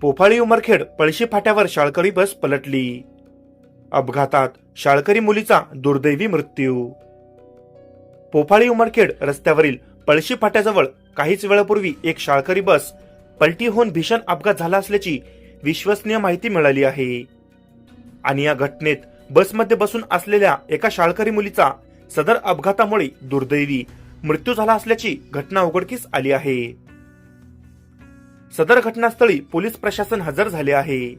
पोफाळी उमरखेड पळशी फाट्यावर शाळकरी बस पलटली. अपघातात शाळकरी मुलीचा दुर्दैवी मृत्यू. पोफाळी उमरखेड रस्त्यावरील पळशी फाट्याजवळ काहीच वेळापूर्वी एक शाळकरी बस पलटी होऊन भीषण अपघात झाला असल्याची विश्वसनीय माहिती मिळाली आहे. आणि या घटनेत बसमध्ये बसून असलेल्या एका शाळकरी मुलीचा सदर अपघातामुळे दुर्दैवी मृत्यू झाला असल्याची घटना उघडकीस आली आहे. सदर घटनास्थळी पोलीस प्रशासन हजर झाले आहे.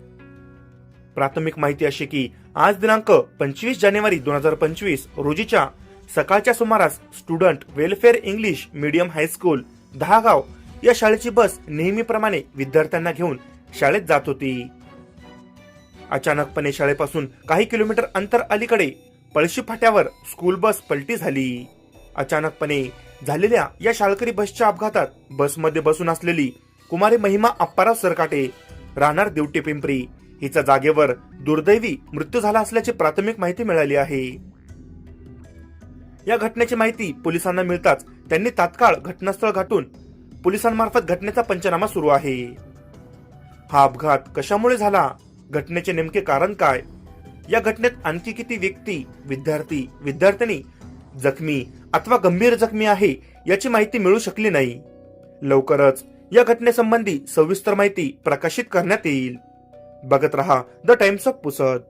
प्राथमिक माहिती अशी की आज दिनांक पंचवीस जानेवारी दोन हजार पंचवीस रोजीच्या सकाळच्या सुमारास student welfare English medium high school Dahagaon या शाळेची बस नेहमीप्रमाणे विद्यार्थ्यांना घेऊन शाळेत जात होती. अचानकपणे शाळेपासून काही किलोमीटर अंतर अलीकडे पळशी फाट्यावर स्कूल बस पलटी झाली. अचानकपणे झालेल्या या शाळकरी बसच्या अपघातात बसमध्ये बसून असलेली कुमारी महिमा अप्पाराव सरकाटे राहणार देवटी पिंपरी. हिचा जागेवर दुर्दैवी मृत्यू झाला असल्याची प्राथमिक माहिती मिळाली आहे. या घटनेची माहिती पोलिसांना मिळताच त्यांनी तात्काळ घटनास्थळ गाठून पोलिसांमार्फत घटनेचा पंचनामा सुरू आहे. हा अपघात कशामुळे झाला? घटनेचे नेमके कारण काय? या घटनेत आणखी किती व्यक्ती विद्यार्थी विद्यार्थिनी जखमी अथवा गंभीर जखमी आहे याची माहिती मिळू शकली नाही. लवकरच या घटनेसंबंधी सविस्तर माहिती प्रकाशित करण्यात येईल. बघत रहा द टाइम्स ऑफ पुसद